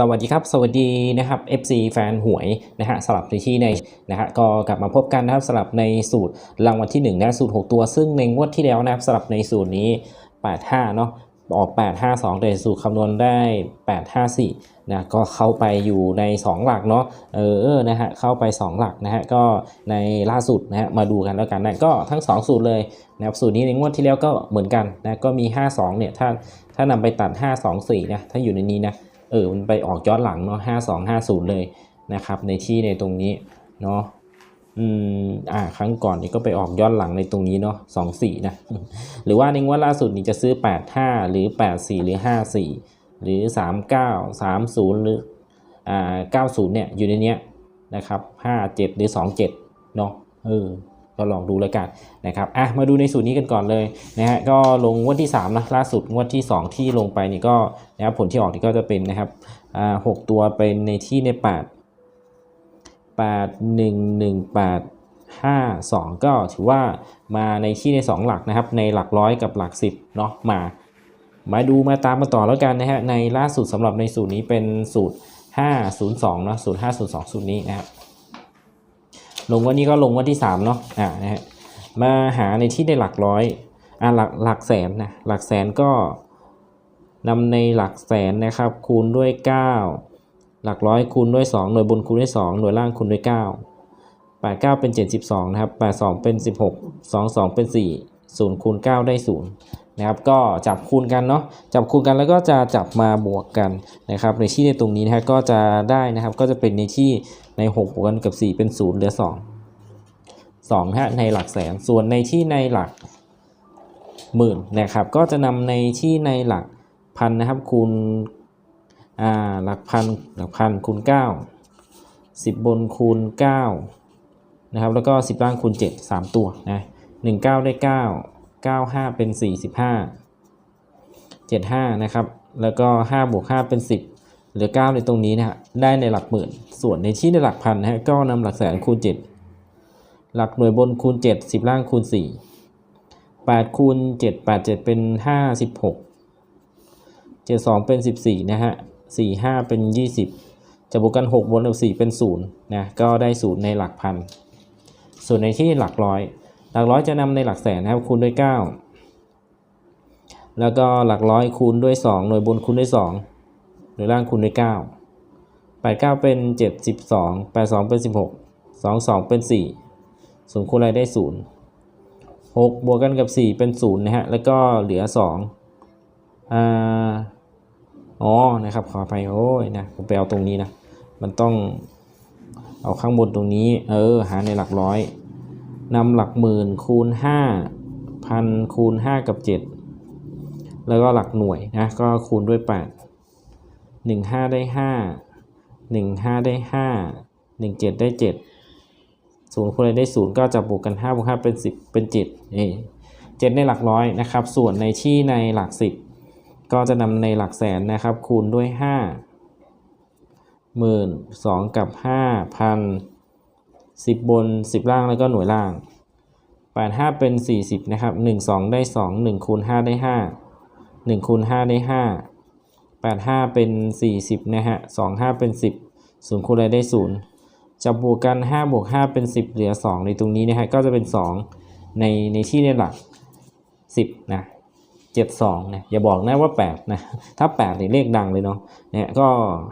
สวัสดีครับ สวัสดีนะครับ FC แฟนหวยนะฮะสลับในที่ในนะฮะก็กลับมาพบกันนะครับสลับในสูตรรางวัลที่1นะสูตร 6 ตัว ซึ่งในงวดที่แล้วนะครับสลับในสูตรนี้ 85 เนาะออก 852 แต่สูตรคำนวณได้ 854 นะ ก็เข้าไปอยู่ใน 2 หลักเนาะ เออ นะฮะ เข้าไป 2 หลักนะฮะ ก็ในล่าสุดนะฮะ มาดูกันแล้วกันนะ ก็ทั้ง 2 สูตรเลยนะครับ สูตรนี้ในงวดที่แล้วก็เหมือนกันนะ ก็มี 52 เนี่ย ถ้า ถ้านำไปตัด 524 นะ ถ้าอยู่ในนี้นะ เออมันไปออกย้อนหลังเนาะห้าสองห้าศูนย์เลยนะครับในที่ในตรงนี้เนาะอืมอ่าครั้งก่อนนี่ก็ไปออกย้อนหลังในตรงนี้เนาะสองสี่นะหรือว่าในงวดล่าสุดนี่จะซื้อแปดห้าหรือแปดสี่หรือห้าสี่หรือสามเก้าสามศูนย์หรืออ่าเก้าศูนย์เนี่ยอยู่ในเนี้ยนะครับห้าเจ็ดหรือสองเจ็ดเนาะเออ ก็ลองดูแล้วกันนะครับอะมาดูในสูตรนี้กันก่อนเลยนะฮะก็ลงงวดที่3นะล่าสุดงวดที่ 2 ที่ลงไปนี่ก็นะครับผลที่ออกนี่ก็จะเป็นนะครับอ่าหกตัวเป็นในที่ใน8 8 1 1 8 5 2 ก็ถือว่ามาในที่ใน 2 หลักนะครับ ในหลักร้อยกับหลัก 10เนาะมา มาดูมาตามมาต่อแล้วกันนะฮะในล่าสุดสำหรับในสูตรนี้เป็นสูตร 502เนาะสูตร502 สูตรนี้นะครับ ลงวันนี้ก็ลงวันที่3เนาะอ่านะฮะมาหาในที่ในหลักร้อยอ่าหลักหลักแสนนะหลักแสนก็นำในหลักแสนนะครับ คูณด้วย 9 หลักร้อยคูณด้วย 2 หน่วยบนคูณด้วย 2 หน่วยล่างคูณด้วย 9 8 9 เป็น 72 นะครับ 82 เป็น 16 22 เป็น 4 0คูณ9ได้ 0 นะครับก็จับคูณกันเนาะจับคูณกันแล้วก็จะจับมาบวกกันนะครับในที่ในตรงนี้นะฮะก็จะได้นะครับก็จะเป็นในที่ใน6บวกกันกับ 4 เป็น 0 เหลือ 2 2นะฮะในหลักแสนส่วนในที่ในหลักหมื่นนะครับก็จะนำในที่ในหลักพันนะครับคูณอ่าหลักพันหลักพันคูณ 9 10 บนคูณ9นะครับแล้วก็ 10 ล่างคูณ 7 3 ตัวนะ19 ได้ 9 95 เป็น 45 75 นะครับ แล้วก็ 5 บวก 5 เป็น 10 เหลือ 9 ในตรงนี้นะฮะ ได้ในหลักหมื่น ส่วนในที่ในหลักพันนะฮะ ก็นำหลักแสนคูณ 7 หลักหน่วยบนคูณ 7 10 ล่างคูณ 4 8 คูณ 7 8 7 เป็น56 72 เป็น 14 นะฮะ 45 เป็น 20 จะบวกกัน 6 บนกับ 4 เป็น 0 นะ ก็ได้ 0 ในหลักพัน ส่วนในที่หลักร้อย หลักร้อยจะนำในหลักแสนนะครับคูณด้วย 9 แล้วก็หลักร้อยคูณด้วย 2 หน่วยบนคูณด้วย 2 หน่วยล่างคูณด้วย 9 89 เป็น 72 82 เป็น 16 22 เป็น 4 0คูณอะไรได้ 0 6 บวกกันกับ 4 เป็น 0 นะฮะ แล้วก็เหลือ 2อ่าอ๋อ นะครับ ขออภัยโอ้ย นะ ผมไปเอาตรงนี้นะ มันต้องเอาข้างบนตรงนี้ เออ หาในหลักร้อย นำหลักหมื่นคูณห้าพันคูณห้ากับเจ็ดแล้วก็หลักหน่วยนะก็คูณด้วยแปดหนึ่งห้าได้ห้าหนึ่งห้าได้ห้าหนึ่งเจ็ดได้เจ็ดศูนย์คูณอะไรได้ศูนย์ก็จะบวกกันห้าบวกห้าเป็นสิบเป็นเจ็ดนี่เจ็ดในหลักร้อยนะครับ ส่วนในที่ในหลักสิบก็จะนำในหลักแสนนะครับ คูณด้วยห้าหมื่นสองกับห้าพัน สิบบนสิบล่างแล้วก็หน่วยล่างแปดห้าเป็นสี่สิบนะครับหนึ่งสองได้สองหนึ่งคูณห้าได้ห้าหนึ่งคูณห้าได้ห้าแปดห้าเป็นสี่สิบนะฮะสองห้าเป็นสิบศูนย์คูณอะไรได้ศูนย์จะบวกกันห้าบวกห้าเป็นสิบเหลือสองในตรงนี้นะฮะ ก็จะเป็นสองในในที่ในหลักสิบนะเจ็ดสองนะอย่าบอกนะว่าแปดนะ ถ้าแปดนี่เลขดังเลยเนาะเนี่ยก็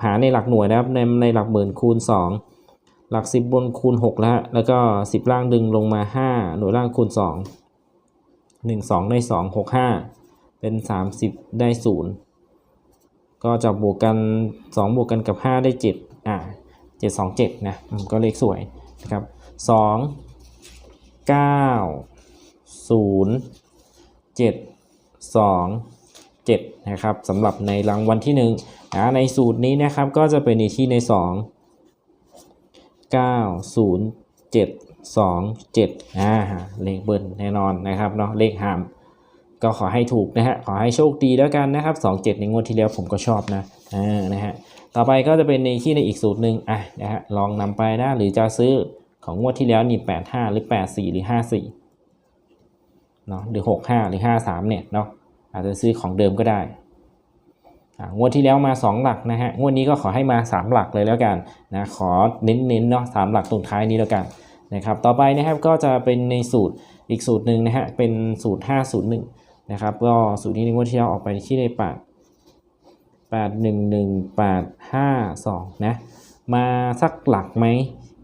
หาในหลักหน่วยนะครับในในหลักหมื่นคูณสอง หลักสิบบนคูณหกแล้วฮะแล้วก็สิบล่างดึงลงมาห้าหน่วยล่างคูณสองหนึ่งสองได้สองหกห้าเป็นสามสิบได้ศูนย์ก็จะบวกกันสองบวกกันกับห้าได้เจ็ดอ่าเจ็ดสองเจ็ดนะ ก็เลขสวยนะครับสองเก้าศูนย์เจ็ด2 7 นะครับสำหรับในรางวัลที่1นะในสูตรนี้นะครับก็จะเป็นในที่ใน 2 9 0 7 2 7อ่าเลขเบิ้ลแน่นอนนะครับเนาะเลขหามก็ขอให้ถูกนะฮะขอให้โชคดีแล้วกันนะครับ2 7 ในงวดที่แล้วผมก็ชอบนะอ่านะฮะต่อไปก็จะเป็นในที่ในอีกสูตรหนึ่งอะนะฮะลองนำไปนะหรือจะซื้อของงวดที่แล้วนี่85 หรือ 84 หรือ 54เนาะหรือ 65 หรือ 53เนี่ยเนาะอาจจะซื้อของเดิมก็ได้ งวดที่แล้วมา 2 หลักนะฮะ งวดนี้ก็ขอให้มา 3 หลักเลยแล้วกันนะ ขอเน้นๆเนาะสามหลักตรงท้ายนี้แล้วกันนะครับ ต่อไปนะครับก็จะเป็นในสูตรอีกสูตรหนึ่งนะฮะ เป็นสูตร 501 นะครับ ก็สูตรนี้ในงวดที่แล้วออกไปที่ได้8 8 1 1 8 5 2 นะ มาสักหลักไหม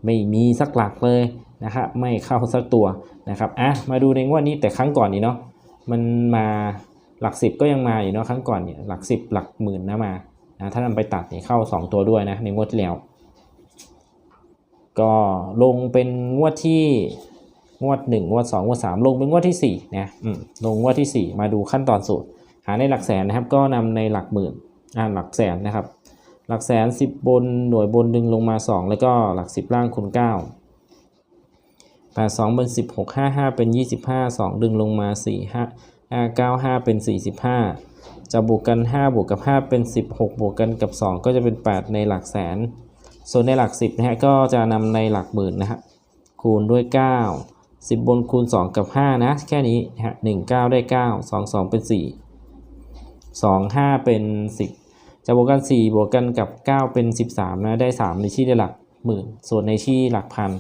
ไม่มีสักหลักเลยนะครับไม่เข้าสักตัวนะครับ อะ มาดูในงวดนี้แต่ครั้งก่อนนี่เนาะ มันมา หลักสิบก็ยังมาอยู่เนาะครั้งก่อนเนี่ยหลักสิบหลักหมื่นนะมานะถ้านำไปตัดเนี่ยเข้า 2 ตัวด้วยนะในงวดที่แล้วก็ลงเป็นงวดที่งวด 1 งวด 2 งวด 3 ลงเป็นงวดที่4นะลงงวดที่ 4 มาดูขั้นตอนสูตร หาในหลักแสนนะครับ ก็นำในหลักหมื่นอ่าหลักแสนนะครับ หลักแสน 10 บนหน่วยบนดึงลงมา 2 แล้วก็หลัก 10 ล่างคูณ9 8 2เป็น16 5 5 เป็น 25 2 ดึงลงมา4 5 5 9 5 เป็น 45 จะบวกกัน 5 บวกกับ 5 เป็น 16 บวกกันกับ 2 ก็จะเป็น 8 ในหลักแสน ส่วนในหลัก 10นะฮะก็จะนำในหลักหมื่นนะฮะคูณด้วย 9 10 บนคูณ 2 กับ 5 นะ แค่นี้นะฮะ1 9 ได้ 9 2 2 เป็น 4 2 5 เป็น 10 จะบวกกัน 4 บวกกันกับ 9 เป็น 13 นะ ได้ 3 ในที่ได้หลักหมื่น ส่วนในที่หลักพัน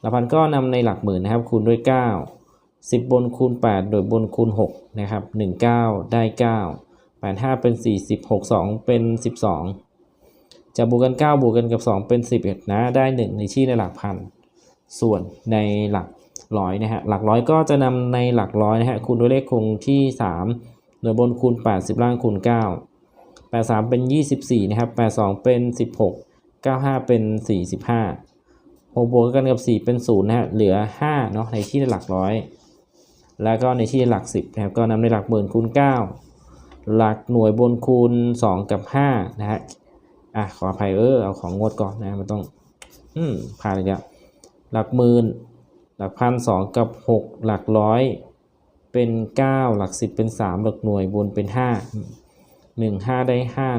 หลักพันก็นำในหลักหมื่นนะครับคูณด้วย 9 10 บนคูณ 8 โดยบนคูณ 6 นะครับ 19 ได้ 9 85 เป็น 40 62 เป็น 12 จะบวกกัน 9 บวกกันกับ 2 เป็น 11 นะ ได้ 1 ในที่ในหลักพัน ส่วนในหลักร้อยนะฮะ หลักร้อยก็จะนำในหลักร้อยนะฮะ คูณด้วยเลขคงที่ 3 โดยบนคูณ 8 10 ล่างคูณ 9 83 เป็น 24 นะครับ 82 เป็น 16 95 เป็น 45 6บวกกันกับ 4 เป็น 0 นะฮะ เหลือ 5 เนาะในที่หลักร้อย แล้วก็ในที่หลัก 10นะครับก็นำในหลักหมื่นคูณ 9 หลักหน่วยบนคูณ 2 กับ 5 นะฮะอะขออภัยเออเอาของงวดก่อนนะมันต้อง อืมผ่านเลยแล้วหลักหมื่นหลักพันสองกับ 6 หลักร้อยเป็น 9 หลัก 10 เป็น 3 หลักหน่วยบนเป็น 5 1 5 ได้ 5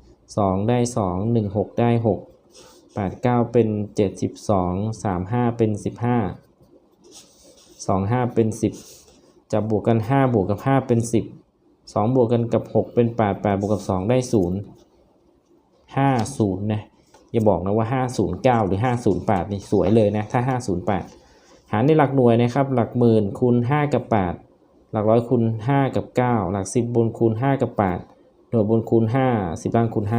1 2 ได้ 2 1 6 ได้ 6 8 9 เป็น 72 3 5 เป็น 15 2 5 เป็น 10 จะบวกกัน 5 บวกกับ 5 เป็น 10 2 บวกกันกับ 6 เป็น 8 8 บวกกับ 2 ได้ 0 50 นะ อย่าบอกนะว่า 509 หรือ 508 นี่สวยเลยนะ ถ้า 508 หารในหลักหน่วยนะครับ หลักหมื่นคูณ 5 กับ 8 หลักร้อยคูณ 5 กับ 9 หลัก 10บนคูณ 5 กับ 8 หน่วยบนคูณ 5 10ล่างคูณ 5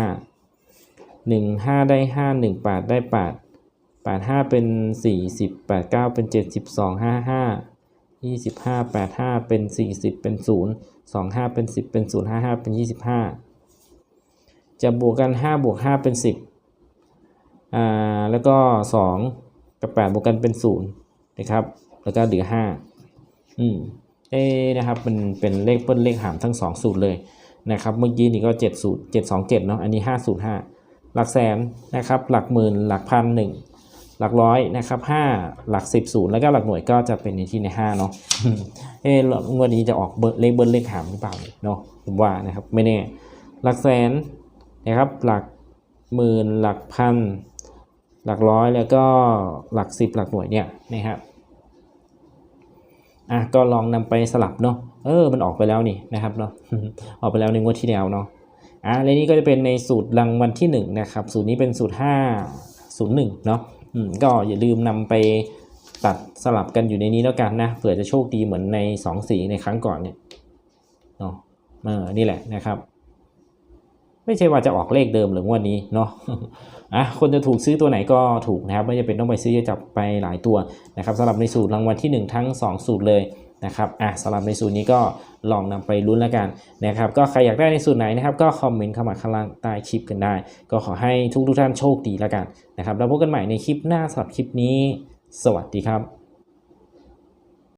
1 5 ได้ 5 1 8 ได้ 8 8 5 เป็น 40 8 9 เป็น 72 5 5 25 8 5เป็น40เป็น0 2 5เป็น10เป็น0 5 5เป็น25จะบวกกัน5บวก5เป็น10อ่าแล้วก็2กับ8บวกกันเป็น0นะครับแล้วก็เหลือ5อืมเอ๊ะนะครับมันเป็นเลขเปิ้ลเลขหามทั้ง2สูตรเลยนะครับเมื่อกี้นี่ก็7สูตร7 2 7เนาะอันนี้5สูตร5หลักแสนนะครับหลักหมื่นหลักพันหนึ่ง หลักร้อยนะครับ5หลัก10ศูนย์แล้วก็หลักหน่วยก็จะเป็นในที่ใน5เนาะเอ๊ะงวดนี้จะออกเลขเบิ้ลเลขหามหรือเปล่าเนาะผมว่านะครับไม่แน่หลักแสนนะครับหลักหมื่นหลักพันหลักร้อยแล้วก็หลักสิบหลักหน่วยเนี่ยนะครับอะก็ลองนำไปสลับเนาะเออมันออกไปแล้วนี่นะครับเนาะออกไปแล้วในงวดที่แล้วเนาะอะและนี่ก็จะเป็นในสูตรรางวัลที่1นะครับสูตรนี้เป็นสูตร 5 0 1เนาะ ก็อย่าลืมนำไปตัดสลับกันอยู่ในนี้แล้วกันนะเผื่อจะโชคดีเหมือนใน 2 สีในครั้งก่อนเนี่ยเนาะเออนี่แหละนะครับ ไม่ใช่ว่าจะออกเลขเดิมหรืองวดนี้เนาะอะคนจะถูกซื้อตัวไหนก็ถูกนะครับ ไม่จำเป็นต้องไปซื้อจะจับไปหลายตัวนะครับสำหรับในสูตรรางวัลที่ 1 ทั้ง 2 สูตรเลยนะครับอะสำหรับในสูตรนี้ก็ลองนำไปลุ้นแล้วกันนะครับ ก็ใครอยากได้ในสูตรไหนนะครับ ก็คอมเมนต์เข้ามาข้างล่างใต้คลิปกันได้ ก็ขอให้ทุกทุกท่านโชคดีแล้วกันนะครับ แล้วพบกันใหม่ในคลิปหน้าสำหรับคลิปนี้ สวัสดีครับ